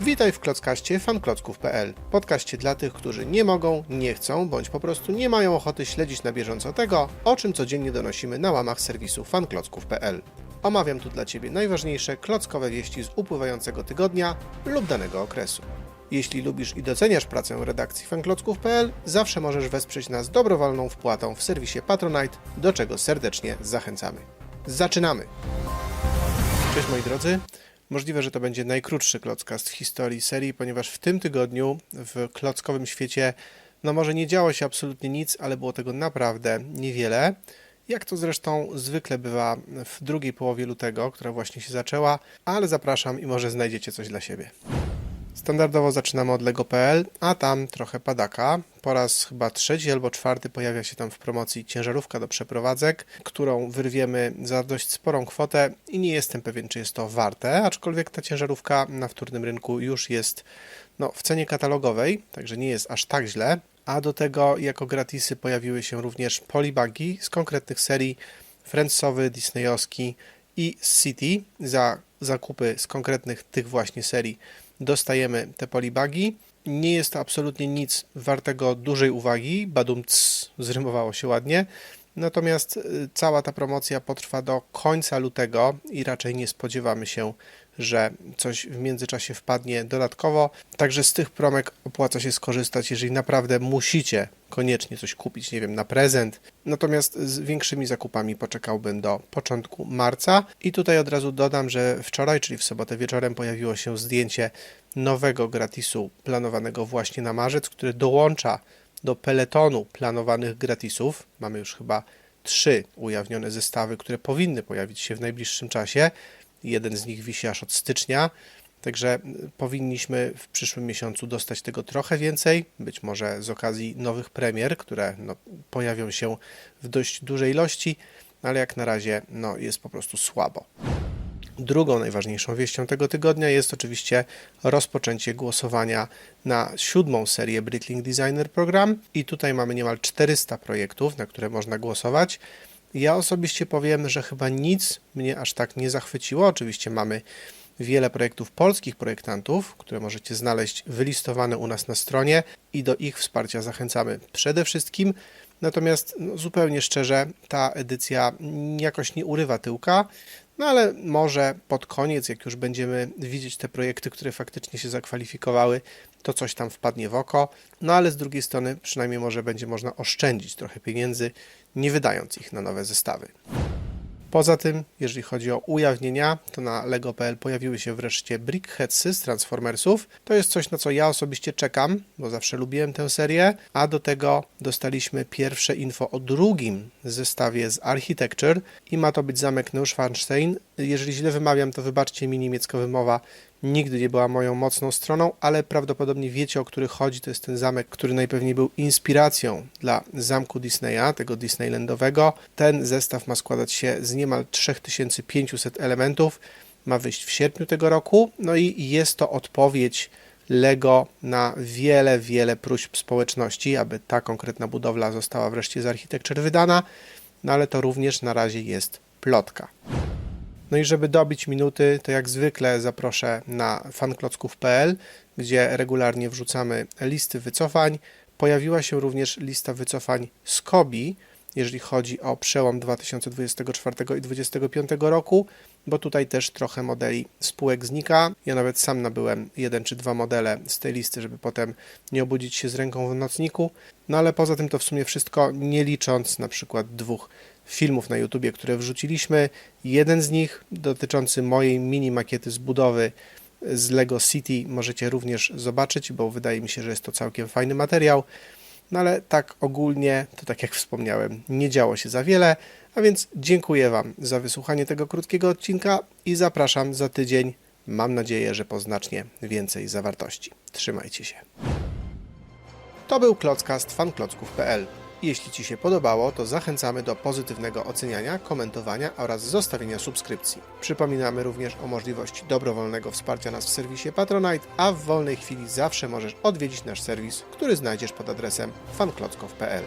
Witaj w Klockaście fanklocków.pl, podcaście dla tych, którzy nie mogą, nie chcą, bądź po prostu nie mają ochoty śledzić na bieżąco tego, o czym codziennie donosimy na łamach serwisu fanklocków.pl. Omawiam tu dla Ciebie najważniejsze klockowe wieści z upływającego tygodnia lub danego okresu. Jeśli lubisz i doceniasz pracę redakcji fanklocków.pl, zawsze możesz wesprzeć nas dobrowolną wpłatą w serwisie Patronite, do czego serdecznie zachęcamy. Zaczynamy! Cześć moi drodzy. Możliwe, że to będzie najkrótszy klockast w historii serii, ponieważ w tym tygodniu w klockowym świecie no może nie działo się absolutnie nic, ale było tego naprawdę niewiele. Jak to zresztą zwykle bywa w drugiej połowie lutego, która właśnie się zaczęła, ale zapraszam i może znajdziecie coś dla siebie. Standardowo zaczynamy od Lego.pl, a tam trochę padaka. Po raz chyba trzeci albo czwarty pojawia się tam w promocji ciężarówka do przeprowadzek, którą wyrwiemy za dość sporą kwotę i nie jestem pewien, czy jest to warte, aczkolwiek ta ciężarówka na wtórnym rynku już jest no, w cenie katalogowej, także nie jest aż tak źle. A do tego jako gratisy pojawiły się również polibagi z konkretnych serii Friendsowy, Disneyowski i City za zakupy z konkretnych tych właśnie serii dostajemy te polibagi. Nie jest to absolutnie nic wartego dużej uwagi. Badum cs, zrymowało się ładnie. Natomiast y, cała ta promocja potrwa do końca lutego i raczej nie spodziewamy się, że coś w międzyczasie wpadnie dodatkowo. Także z tych promek opłaca się skorzystać, jeżeli naprawdę musicie koniecznie coś kupić, nie wiem, na prezent. Natomiast z większymi zakupami poczekałbym do początku marca. I tutaj od razu dodam, że wczoraj, czyli w sobotę wieczorem, pojawiło się zdjęcie nowego gratisu planowanego właśnie na marzec, który dołącza do peletonu planowanych gratisów. Mamy już chyba trzy ujawnione zestawy, które powinny pojawić się w najbliższym czasie. Jeden z nich wisi aż od stycznia, także powinniśmy w przyszłym miesiącu dostać tego trochę więcej, być może z okazji nowych premier, które no, pojawią się w dość dużej ilości, ale jak na razie no, jest po prostu słabo. Drugą najważniejszą wieścią tego tygodnia jest oczywiście rozpoczęcie głosowania na siódmą serię Bricklink Designer Program i tutaj mamy niemal 400 projektów, na które można głosować. Ja osobiście powiem, że chyba nic mnie aż tak nie zachwyciło. Oczywiście mamy wiele projektów polskich projektantów, które możecie znaleźć wylistowane u nas na stronie i do ich wsparcia zachęcamy przede wszystkim. Natomiast no, zupełnie szczerze, ta edycja jakoś nie urywa tyłka. No ale może pod koniec, jak już będziemy widzieć te projekty, które faktycznie się zakwalifikowały, to coś tam wpadnie w oko. No ale z drugiej strony, przynajmniej może będzie można oszczędzić trochę pieniędzy, nie wydając ich na nowe zestawy. Poza tym, jeżeli chodzi o ujawnienia, to na Lego.pl pojawiły się wreszcie Brickheadsy z Transformersów. To jest coś, na co ja osobiście czekam, bo zawsze lubiłem tę serię, a do tego dostaliśmy pierwsze info o drugim zestawie z Architecture i ma to być zamek Neuschwanstein. Jeżeli źle wymawiam, to wybaczcie mi niemiecka wymowa, nigdy nie była moją mocną stroną, ale prawdopodobnie wiecie, o który chodzi. To jest ten zamek, który najpewniej był inspiracją dla zamku Disneya, tego Disneylandowego. Ten zestaw ma składać się z niemal 3500 elementów. Ma wyjść w sierpniu tego roku. No i jest to odpowiedź Lego na wiele, wiele próśb społeczności, aby ta konkretna budowla została wreszcie z Architecture wydana. No ale to również na razie jest plotka. No i żeby dobić minuty, to jak zwykle zaproszę na fanklocków.pl, gdzie regularnie wrzucamy listy wycofań. Pojawiła się również lista wycofań z Kobi, jeżeli chodzi o przełom 2024 i 2025 roku, bo tutaj też trochę modeli spółek znika. Ja nawet sam nabyłem jeden czy dwa modele z tej listy, żeby potem nie obudzić się z ręką w nocniku. No ale poza tym to w sumie wszystko, nie licząc na przykład dwóch filmów na YouTubie, które wrzuciliśmy. Jeden z nich dotyczący mojej mini makiety z budowy z Lego City możecie również zobaczyć, bo wydaje mi się, że jest to całkiem fajny materiał. No ale tak ogólnie, to tak jak wspomniałem, nie działo się za wiele, a więc dziękuję Wam za wysłuchanie tego krótkiego odcinka i zapraszam za tydzień. Mam nadzieję, że po znacznie więcej zawartości. Trzymajcie się. To był Klockast fanklocków.pl. Jeśli Ci się podobało, to zachęcamy do pozytywnego oceniania, komentowania oraz zostawienia subskrypcji. Przypominamy również o możliwości dobrowolnego wsparcia nas w serwisie Patronite, a w wolnej chwili zawsze możesz odwiedzić nasz serwis, który znajdziesz pod adresem fanklockow.pl.